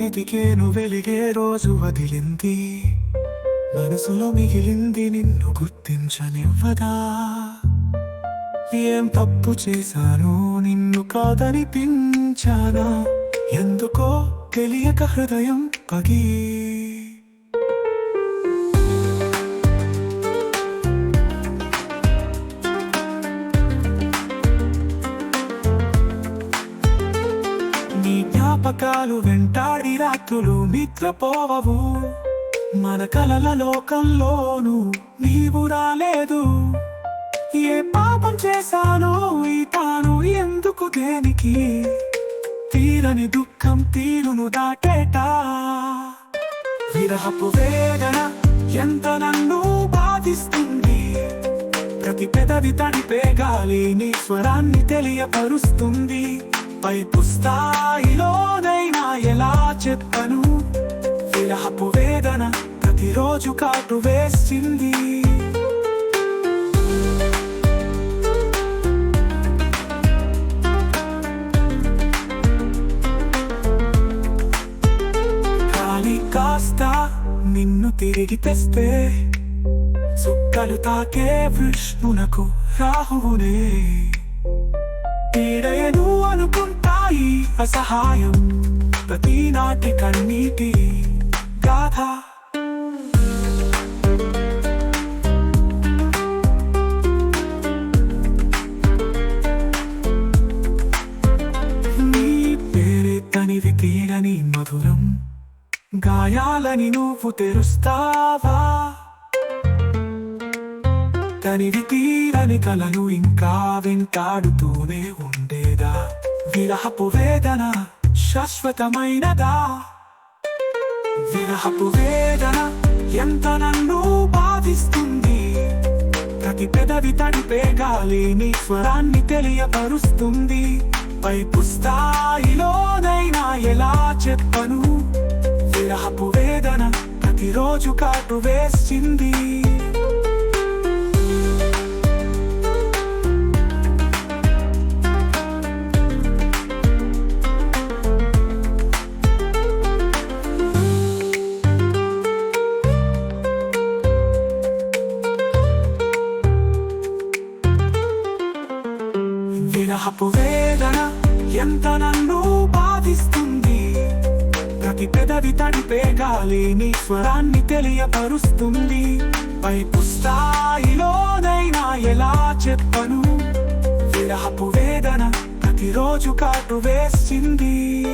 వెతికేను వెలిగే రోజు వదిలింది. మనసులో మిగిలింది నిన్ను గుర్తించనివ్వదా? ఏం తప్పు చేశాను నిన్ను కాదనిపించానా? ఎందుకో తెలియక హృదయం పగి జ్ఞాపకాలు వెంటాడి రాత్రులు నిద్రపోవవు. మన కలల లోకంలోను నీవు రాలేదు. ఏ పాపం చేశానో ఈ తాను ఎందుకు దేనికి? తీరని దుఃఖం తీరును దాటేటా? విరహపు వేదన ఎంత నన్ను బాధిస్తుంది? ప్రతి పెదవి తడిపే గాలి నీ స్వరాన్ని తెలియపరుస్తుంది. పైపు స్థాయిలోనైనా ఎలా చెప్పను విరహపు వేదన ప్రతిరోజు కాటు వేసింది గాలి కాస్త నిన్ను తిరిగి తెస్తే సుక్కలు తాకే విష్ణునకు రాహువునే పీడయను అనుకుంటాయి అసహాయం. ప్రతి నాటి కన్నీటి గాథ. తనివి తీరని మధురం. గాయాలని నువ్వు తెరుస్తావా? తనివి తీరని కలను ఇంకా వెంటాడుతూనే ఉండేదా? విరహపు వేదన శాశ్వతమైనదా? విరహపు వేదన ఎంత నన్ను బాధిస్తుంది? ప్రతి పెదవి తడిపే గాలి నీ స్వరాన్ని తెలియపరుస్తుంది. పైపు స్థాయిలోనైనా ఎలా చెప్పను? విరహపు వేదన ప్రతిరోజు కాటు వేసింది. విరహపు వేదన ఎంత నన్ను బాధిస్తుంది? ప్రతి పెదవి తడిపే గాలి నీ స్వరాన్ని తెలియపరుస్తుంది. పైపు స్థాయిలోనైనా ఎలా చెప్పను? విరహపు వేదన ప్రతిరోజు కాటు వేసింది.